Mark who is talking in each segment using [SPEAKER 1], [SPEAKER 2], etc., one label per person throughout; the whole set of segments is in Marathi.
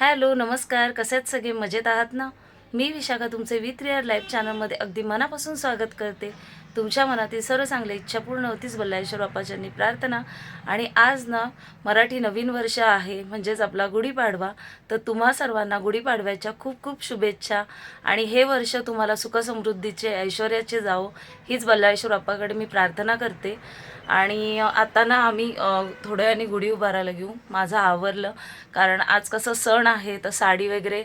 [SPEAKER 1] हॅलो नमस्कार. कसे आहेत सगळे? मजेत आहात ना? मी विशाखा तुमचे विथ रिअर लाईफ चॅनलमध्ये अगदी मनापासून स्वागत करते. तुमच्या मनातील सर्व चांगल्या इच्छा पूर्ण होतीच बल्लाळेश्वर बापाच्यांनी प्रार्थना. आणि आज ना मराठी नवीन वर्ष आहे म्हणजेच आपला गुढीपाडवा. तर तुम्हा सर्वांना गुढीपाडव्याच्या खूप खूप शुभेच्छा. आणि हे वर्ष तुम्हाला सुखसमृद्धीचे ऐश्वर्याचे जावो हीच बल्लाळेश्वर बाप्पाकडे मी प्रार्थना करते. आणि आता ना आम्ही थोड्या वेळाने गुढी उभारायला घेऊ. माझं आवरलं. कारण आज कसं सण आहे तर साडी वगैरे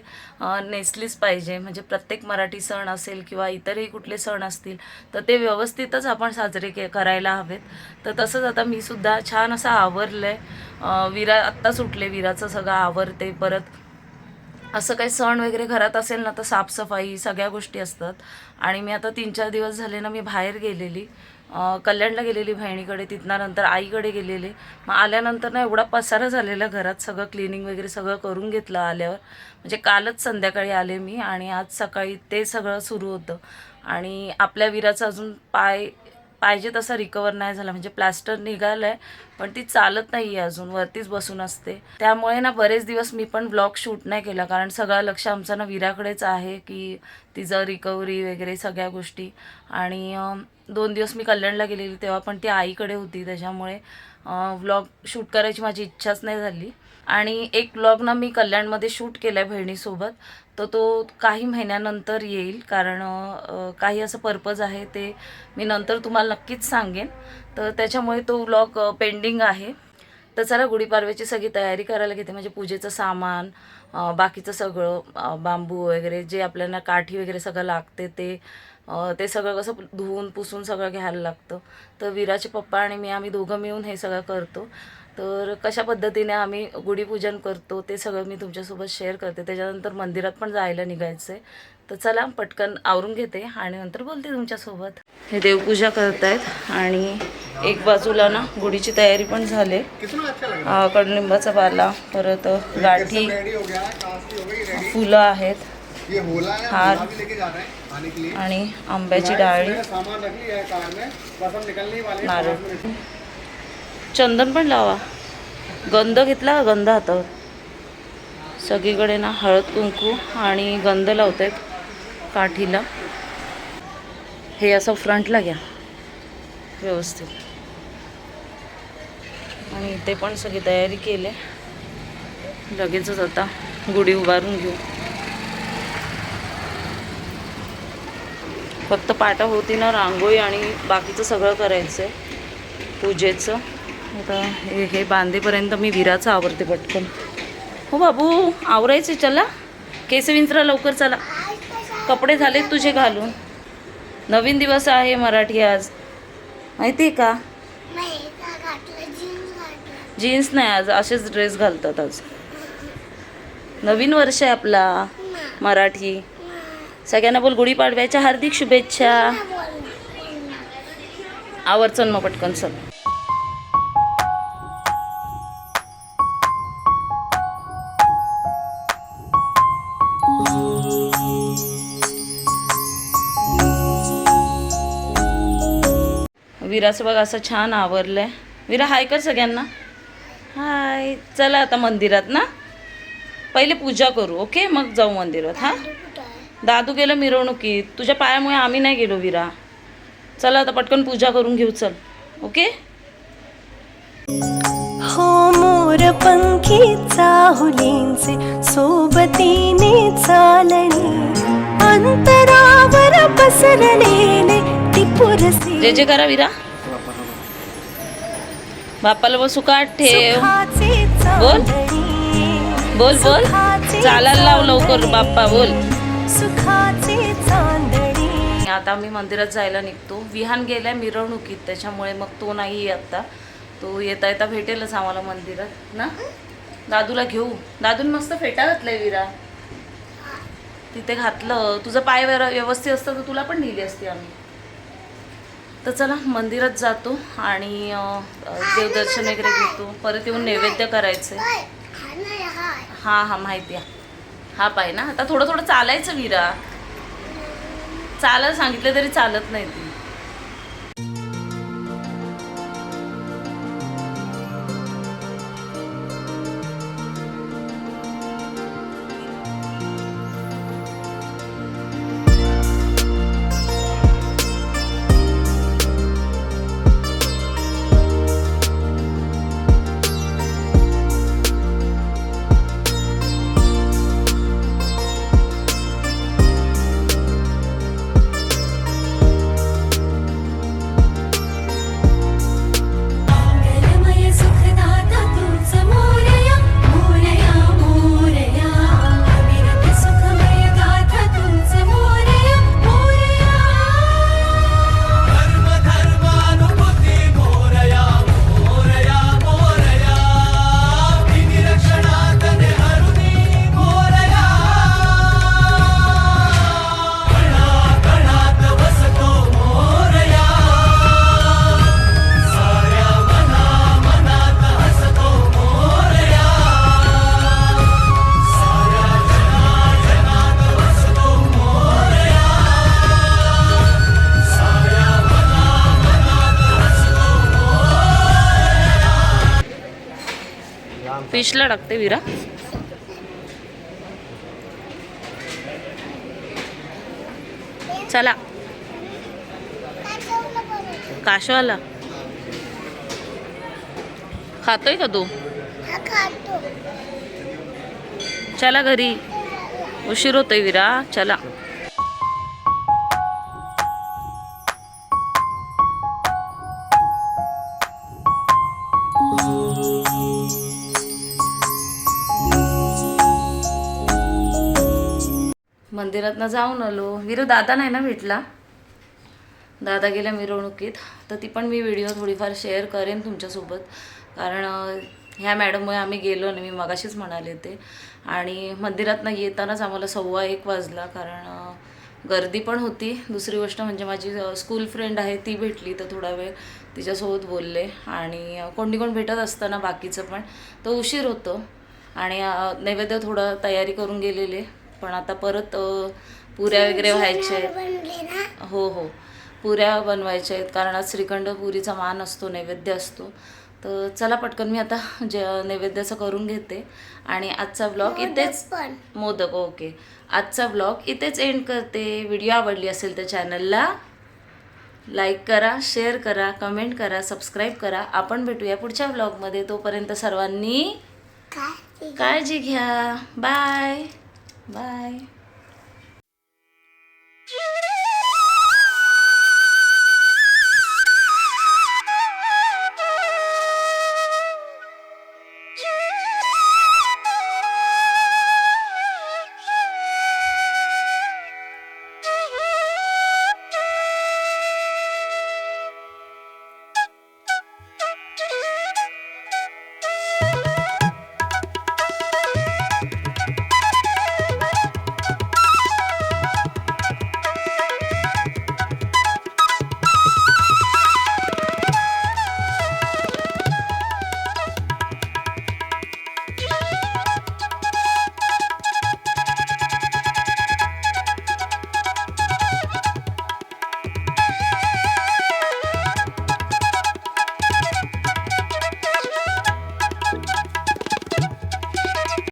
[SPEAKER 1] नेसलीच पाहिजे. म्हणजे प्रत्येक मराठी सण असेल किंवा इतरही कुठले सण असतील तर ते व्यवस्थितच आपण साजरे के करायला हवेत. तर तसंच आता मी सुद्धा छान असं आवरलं आहे विरा आत्ता सुटले विराचं सगळं आवरते परत. असं काही सण वगैरे घरात असेल ना तर साफसफाई सगळ्या गोष्टी असतात. आणि मी आता तीन चार दिवस झाले ना मी बाहेर गेलेली. कल्याणला गेलेली बहिणीकडे तिथनं नंतर आईकडे गेलेले. मग आल्यानंतर ना एवढा पसारा झालेला घरात सगळं क्लिनिंग वगैरे सगळं करून घेतलं आल्यावर. म्हणजे कालच संध्याकाळी आले मी आणि आज सकाळी ते सगळं सुरू होतं. आणि आपल्या वीराचं अजून पाय पाहिजे तसा रिकवर नाही झाला. म्हणजे प्लॅस्टर निघालं आहे पण ती चालत नाही आहे अजून. वरतीच बसून असते. त्यामुळे ना बरेच दिवस मी पण ब्लॉग शूट नाही केला. कारण सगळं लक्ष आमचं ना विराकडेच आहे की तिचं रिकव्हरी वगैरे सगळ्या गोष्टी. आणि दोन दिवस मी कल्याणला गेलेली तेव्हा पण ती आईकडे होती. त्याच्यामुळे व्लॉग शूट करायची माझी इच्छाच नाही झाली. आणि एक व्लॉग ना मी कल्याणमध्ये शूट केला आहे बहिणीसोबत. तर तो काही महिन्यानंतर येईल. कारण काही असं पर्पज आहे ते मी नंतर तुम्हाला नक्कीच सांगेन. तर त्याच्यामुळे तो व्लॉग पेंडिंग आहे. तर चला गुढीपाडव्याची सगळी तयारी करायला घेते. म्हणजे पूजेचं सामान बाकीचं सगळं बांबू वगैरे जे आपल्याला काठी वगैरे सगळं लागते ते ते सगळं कसं धुवून पुसून सगळं घ्यायला लागतं. तर विराचे पप्पा आणि मी आम्ही दोघं मिळून हे सगळं करतो. तर कशा पद्धतीने आम्ही गुढीपूजन करतो ते सगळं मी तुमच्यासोबत शेअर करते. त्याच्यानंतर मंदिरात पण जायला निघायचं आहे तर चला पटकन आवरून घेते आणि नंतर बोलते तुमच्यासोबत. हे देवपूजा करत आहेत आणि एक बाजूला ना गुढीची तयारी पण झाली. कडलिंबाचा पाला परत गाठी फुलं आहेत. हार. आणि आंब्याची डाळी. नारळ. चंदन पण लावा. गंध घेतला का गंध हातावर. सगळीकडे ना हळद कुंकू आणि गंध लावत आहेत काठीला. हे असं फ्रंटला घ्या. व्यवस्थित. आणि इथे पण सगळी तयारी केली. लगेचच आता गुढी उभारून घेऊ. फक्त पाटा होती ना रांगोळी आणि बाकीचं सगळं करायचं आहे पूजेचं. आता हे हे बांधेपर्यंत मी विराचं आवरते पटकन. हो बाबू आवरायचे चला. केस विंचरा लवकर चला. कपडे झालेत तुझे घालून. नवीन दिवस आहे मराठी आज. माहिती आहे का? जीन्स नाही आज असेच ड्रेस घालतात आज. नवीन वर्ष आहे आपला मराठी. सगळ्यांना बोल गुढीपाडव्याच्या हार्दिक शुभेच्छा. आवर मग पटकन सगळं विराचं बघ असं छान आवरलंय. विरा हाय कर सगळ्यांना. हाय चला आता मंदिरात ना? पहिले पूजा करू ओके मग जाऊ मंदिरात हां? दादू गेलं मिरवणुकीत. तुझ्या पायामुळे आम्ही नाही गेलो विरा. चला आता पटकन पूजा करून घेऊ चल. ओके
[SPEAKER 2] हो मोर पंखी चाहुलींचे सोबतीने चालणे अंतरावर पसरलेले ती पुरसे
[SPEAKER 1] जे जे करा विरा. बापाला बस सुकाट ठेव. बोल. बोल बोल. चालायला लाव लवकर. बाप्पा बोल.
[SPEAKER 2] सुखाचे चांदणी.
[SPEAKER 1] आता आम्ही मंदिरात जायला निघतो. विहान गेलाय मिरवणुकीत त्याच्यामुळे मग तो नाही आता. तो येता येता भेटेलच आम्हाला मंदिरात ना? दादूला घेऊ. दादून मस्त फेटा घातलाय विरा. तिथे घातलं. तुझं पाय व्यवस्थित असतं तर तुला पण नेली असती आम्ही. तर चला मंदिरात जातो आणि देवदर्शन वगैरे घेतो. परत येऊन नैवेद्य करायचं हां हां माहिती आहे. हा पाय ना. आता थोडं थोडं चालायचं विरा. चालायला सांगितलं तरी चालत नाही ती. फिशला टाकते विरा. चला. काशवाला. खातोय का तू? चला घरी. उशीर होतोय विरा. चला. मंदिरातनं जाऊन आलो. विरो दादा नाही ना भेटला? दादा गेल्या मिरवणुकीत. तर ती पण मी व्हिडिओ थोडीफार शेअर करेन तुमच्यासोबत. कारण ह्या मॅडममुळे आम्ही गेलो नाही मी मगाशीच म्हणाले ते. आणि मंदिरातनं येतानाच आम्हाला सव्वा एक वाजला. कारण गर्दी पण होती. दुसरी गोष्ट म्हणजे माझी स्कूल फ्रेंड आहे ती भेटली तर थोडा वेळ तिच्यासोबत बोलले. आणि कोणी कोण भेटत असताना बाकीचं पण. तो उशीर होतो. आणि नैवेद्य थोडं तयारी करून गेलेले. पण आता परत पुऱ्या वगैरे व्हायच्या आहेत. हो हो. पुऱ्या बनवायच्या आहेत. कारण आज श्रीखंड पुरीचा मान असतो नैवेद्य असतो. तर चला पटकन मी आता जे नैवेद्याचं करून घेते. आणि आजचा ब्लॉग इथेच मोदक ओके. आजचा ब्लॉग इथेच एंड करते. व्हिडिओ आवडली असेल तर चॅनलला लाईक करा शेअर करा कमेंट करा सबस्क्राईब करा. आपण भेटूया पुढच्या ब्लॉगमध्ये तोपर्यंत सर्वांनी काळजी घ्या. Bye bye